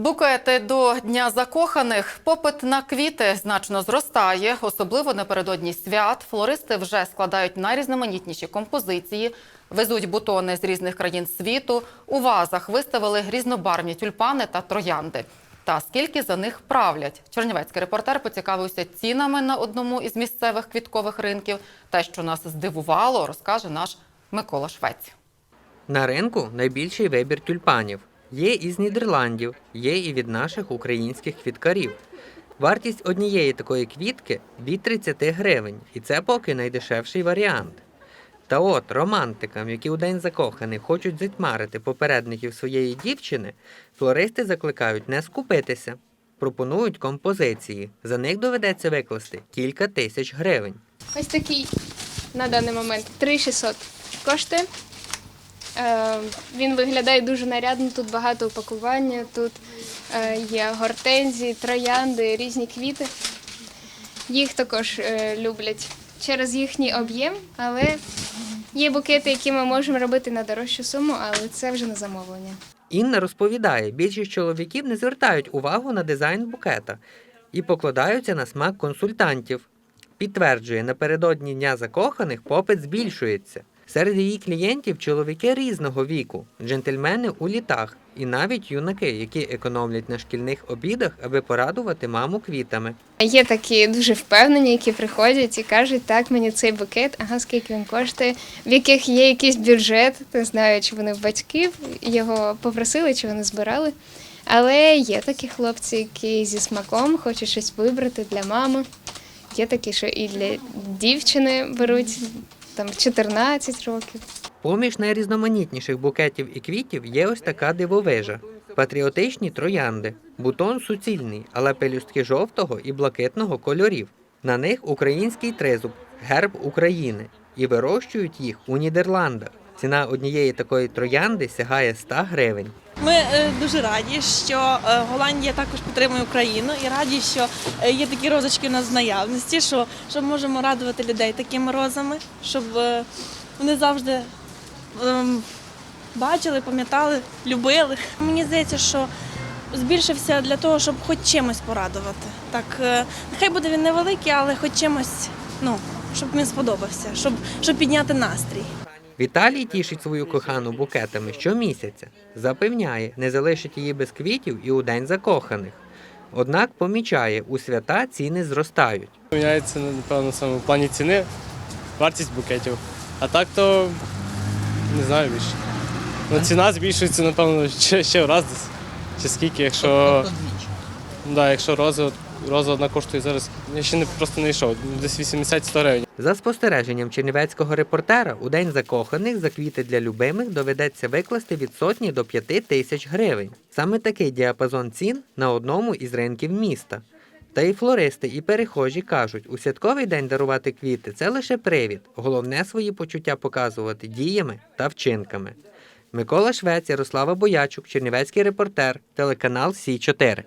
Букети до Дня закоханих. Попит на квіти значно зростає, особливо напередодні свят. Флористи вже складають найрізноманітніші композиції, везуть бутони з різних країн світу. У вазах виставили різнобарвні тюльпани та троянди. Та скільки за них правлять? Чернівецький репортер поцікавився цінами на одному із місцевих квіткових ринків. Те, що нас здивувало, розкаже наш Микола Швець. На ринку найбільший вибір тюльпанів. Є із Нідерландів, є і від наших українських квіткарів. Вартість однієї такої квітки від 30 гривень, і це поки найдешевший варіант. Та от романтикам, які у день закоханих хочуть затьмарити попередників своєї дівчини, флористи закликають не скупитися. Пропонують композиції. За них доведеться викласти кілька тисяч гривень. Ось такий на даний момент 3600 коштує. Е, він виглядає дуже нарядно, тут багато упакування, тут е, є гортензії, троянди, різні квіти. Їх також е, люблять через їхній об'єм, але є букети, які ми можемо робити на дорожчу суму, але це вже на замовлення. Інна розповідає, більшість чоловіків не звертають увагу на дизайн букета і покладаються на смак консультантів. Підтверджує, напередодні Дня закоханих попит збільшується. Серед її клієнтів чоловіки різного віку, джентльмени у літах і навіть юнаки, які економлять на шкільних обідах, аби порадувати маму квітами. Є такі дуже впевнені, які приходять і кажуть, так, мені цей букет, ага, скільки він коштує, в яких є якийсь бюджет, не знаю, чи вони батьків його попросили, чи вони збирали. Але є такі хлопці, які зі смаком хочуть щось вибрати для мами. Є такі, що і для дівчини беруть там 14 років. Поміж найрізноманітніших букетів і квітів є ось така дивовижа. Патріотичні троянди. Бутон суцільний, але пелюстки жовтого і блакитного кольорів. На них український тризуб, герб України. І вирощують їх у Нідерландах. Ціна однієї такої троянди сягає 100 гривень. Ми е, дуже раді, що е, Голландія також підтримує Україну і раді, що е, є такі розочки у нас в наявності, що, що можемо радувати людей такими розами, щоб вони завжди ем, бачили, пам'ятали, любили. Мені здається, що збільшився для того, щоб хоч чимось порадувати. Так, нехай буде він невеликий, але хоч чимось, ну, щоб він сподобався, щоб, щоб підняти настрій. Віталій тішить свою кохану букетами щомісяця. Запевняє, не залишить її без квітів і у день закоханих. Однак помічає, у свята ціни зростають. Міняється, напевно, саме в плані ціни, вартість букетів. А так то не знаю більше. Ну, ціна збільшується, напевно, ще, ще в раз десь. Чи скільки, якщо, да, якщо роза, от- роза одна коштує зараз, я ще не, просто не йшов, десь 80-100 гривень. За спостереженням чернівецького репортера, у день закоханих за квіти для любимих доведеться викласти від сотні до п'яти тисяч гривень. Саме такий діапазон цін на одному із ринків міста. Та і флористи, і перехожі кажуть, у святковий день дарувати квіти це лише привід. Головне свої почуття показувати діями та вчинками. Микола Швець, Ярослава Боячук, Чернівецький репортер, телеканал Сі 4